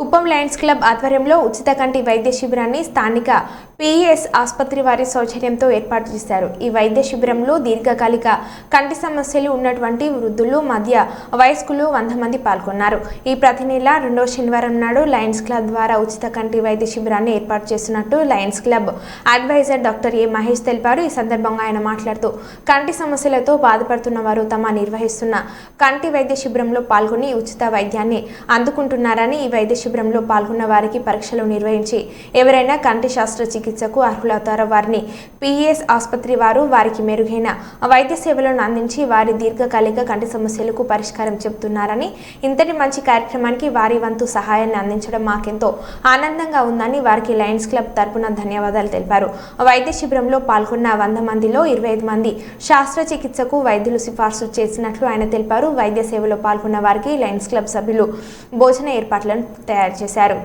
Kuppam Lions club ఆధ్వర్యంలో ఉచిత కంటి వైద్య శిబిరాన్ని స్థానిక పిఈఎస్ ఆసుపత్రి వారి సౌజన్యంతో ఏర్పాటు చేశారు. ఈ వైద్య శిబిరంలో దీర్ఘకాలిక కంటి సమస్యలు ఉన్నటువంటి వృద్ధులు మధ్య వయస్కులు వంద మంది పాల్గొన్నారు. ఈ ప్రతి నెల రెండో శనివారం నాడు లయన్స్ క్లబ్ ద్వారా ఉచిత కంటి వైద్య శిబిరాన్ని ఏర్పాటు చేస్తున్నట్టు Lions Club adviser doctor A Mahesh తెలిపారు. ఈ సందర్భంగా ఆయన మాట్లాడుతూ కంటి సమస్యలతో బాధపడుతున్న వారు తమ నిర్వహిస్తున్న కంటి వైద్య శిబిరంలో పాల్గొని ఉచిత వైద్యాన్ని అందుకుంటున్నారని ఈ వైద్య శిబిరంలో పాల్గొన్న వారికి పరీక్షలు నిర్వహించి ఎవరైనా కంటి శస్త్ర చికిత్సకు అర్హులవుతారో వారిని పిఎస్ ఆసుపత్రి వారు వారికి మెరుగైన వైద్య సేవలను అందించి వారి దీర్ఘకాలిక కంటి సమస్యలకు పరిష్కారం చెబుతున్నారని ఇంతటి మంచి కార్యక్రమానికి వారి వంతు సహాయాన్ని అందించడం మాకెంతో ఆనందంగా ఉందని వారికి లయన్స్ క్లబ్ తరపున ధన్యవాదాలు తెలిపారు. వైద్య శిబిరంలో పాల్గొన్న వంద మందిలో ఇరవై ఐదు మంది శస్త్రచికిత్సకు వైద్యులు సిఫార్సు చేసినట్లు ఆయన తెలిపారు. వైద్య సేవలో పాల్గొన్న వారికి లయన్స్ క్లబ్ సభ్యులు భోజన ఏర్పాట్లను తయారు చేశారు